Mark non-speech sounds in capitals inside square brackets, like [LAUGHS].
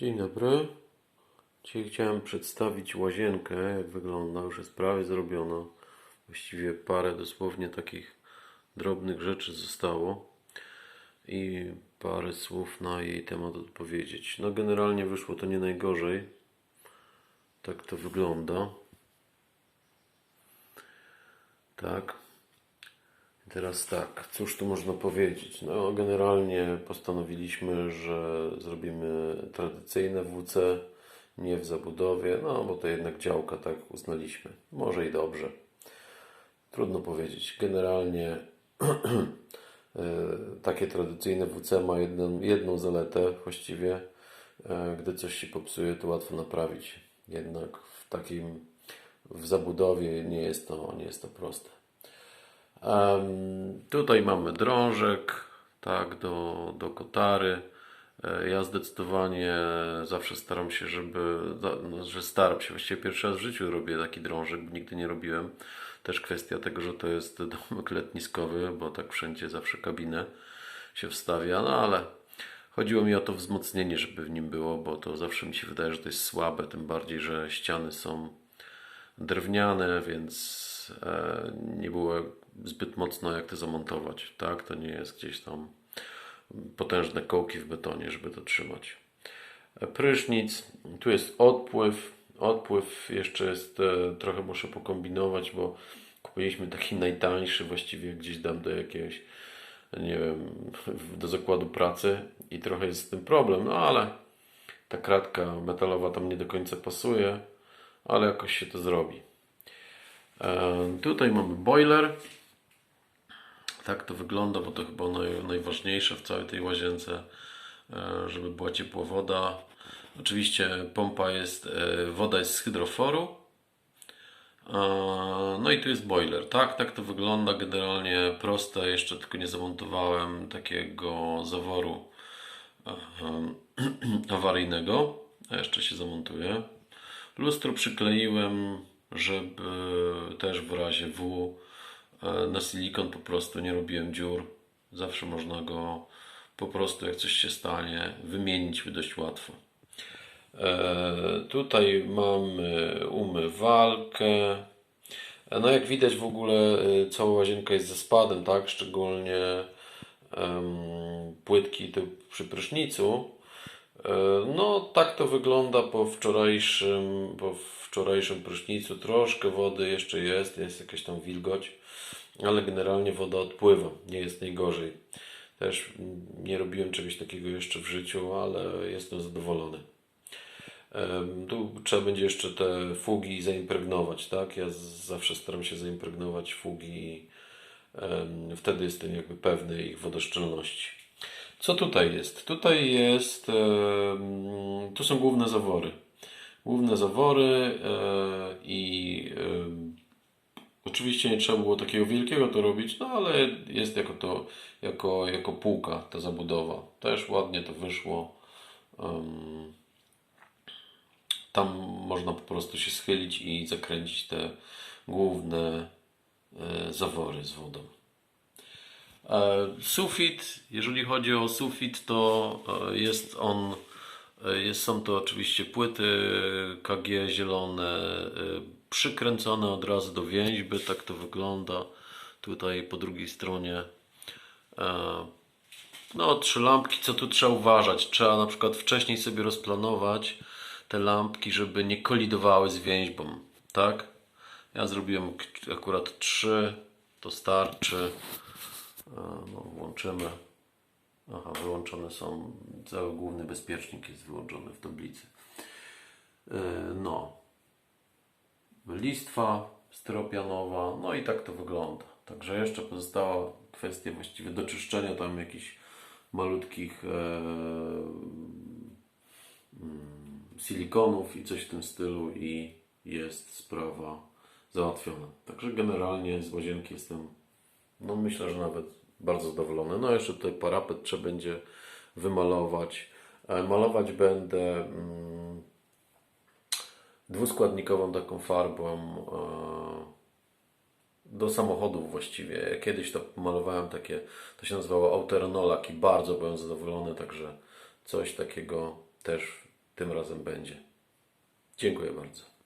Dzień dobry. Dzisiaj chciałem przedstawić łazienkę, jak wygląda. Już jest prawie zrobiona. Właściwie parę dosłownie takich drobnych rzeczy zostało. I parę słów na jej temat odpowiedzieć. No generalnie wyszło to nie najgorzej. Tak to wygląda. Tak. Teraz tak, cóż tu można powiedzieć? No, generalnie postanowiliśmy, że zrobimy tradycyjne WC, nie w zabudowie, no bo to jednak działka, tak uznaliśmy. Może i dobrze. Trudno powiedzieć. Generalnie [CLEARS THROAT] e, takie tradycyjne WC ma jedną, jedną zaletę właściwie. E, Gdy coś się popsuje, to łatwo naprawić. Jednak w takim w zabudowie nie jest to, nie jest to proste. Em, tutaj mamy drążek, tak, do, do kotary. E, Ja zdecydowanie zawsze staram się, żeby, no, że staram się, właściwie pierwszy raz w życiu robię taki drążek, bo nigdy nie robiłem. Też kwestia tego, że to jest [LAUGHS] domek letniskowy, bo tak wszędzie zawsze kabinę się wstawia, no ale chodziło mi o to wzmocnienie, żeby w nim było, bo to zawsze mi się wydaje, że to jest słabe, tym bardziej, że ściany są drewniane, więc e, nie było zbyt mocno jak to zamontować. Tak, to nie jest gdzieś tam potężne kołki w betonie, żeby to trzymać. E, Prysznic, tu jest odpływ. Odpływ jeszcze jest, e, trochę muszę pokombinować, bo kupiliśmy taki najtańszy, właściwie gdzieś dam do jakiegoś, nie wiem, do zakładu pracy i trochę jest z tym problem, no ale ta kratka metalowa tam nie do końca pasuje, ale jakoś się to zrobi. E, Tutaj mamy boiler. Tak to wygląda, bo to chyba naj, najważniejsze w całej tej łazience, e, żeby była ciepła woda. Oczywiście pompa jest, e, woda jest z hydroforu. E, No i tu jest boiler. Tak, tak to wygląda. Generalnie proste. Jeszcze tylko nie zamontowałem takiego zaworu e, [CLEARS THROAT] awaryjnego. Jeszcze się zamontuje. Lustro przykleiłem, żeby też w razie W na silikon po prostu nie robiłem dziur. Zawsze można go po prostu, jak coś się stanie, wymienić dość łatwo. E, tutaj mamy umywalkę. E, No jak widać w ogóle e, cała łazienka jest ze spadem, tak? Szczególnie em, płytki te przy prysznicu. E, No tak to wygląda po wczorajszym, po wczorajszym prysznicu. Troszkę wody jeszcze jest, jest jakaś tam wilgoć, ale generalnie woda odpływa, nie jest najgorzej. Też nie robiłem czegoś takiego jeszcze w życiu, ale jestem zadowolony. Tu trzeba będzie jeszcze te fugi zaimpregnować, tak? Ja zawsze staram się zaimpregnować fugi wtedy jestem jakby pewny ich wodoszczelności. Co tutaj jest? Tutaj jest, em, tu są główne zawory. Główne zawory e, i em, oczywiście nie trzeba było takiego wielkiego to robić, no ale jest jako to, jako, jako półka ta zabudowa. Też ładnie to wyszło. Tam można po prostu się schylić i zakręcić te główne e, zawory z wodą. E, Sufit, jeżeli chodzi o sufit, to e, jest on, e, jest, są to oczywiście płyty KG zielone, przykręcone od razu do więźby, tak to wygląda. Tutaj po drugiej stronie no, trzy lampki, co tu trzeba uważać? Trzeba na przykład wcześniej sobie rozplanować te lampki, żeby nie kolidowały z więźbą, tak? Ja zrobiłem akurat trzy, to starczy. E, No, włączymy. Aha, wyłączone są. Cały główny bezpiecznik jest wyłączony w tablicy. E, No. Listwa styropianowa, no i tak to wygląda. Także jeszcze pozostała kwestia właściwie doczyszczenia tam jakichś malutkich e, mm, silikonów i coś w tym stylu i jest sprawa załatwiona. Także generalnie z łazienki jestem, no myślę, że nawet bardzo zadowolony. No jeszcze tutaj parapet trzeba będzie wymalować. E, Malować będę mm, dwuskładnikową taką farbą e, do samochodów właściwie. Ja Kiedyś to malowałem takie, to się nazywało Autorenolak i bardzo byłem zadowolony, także coś takiego też tym razem będzie. Dziękuję bardzo.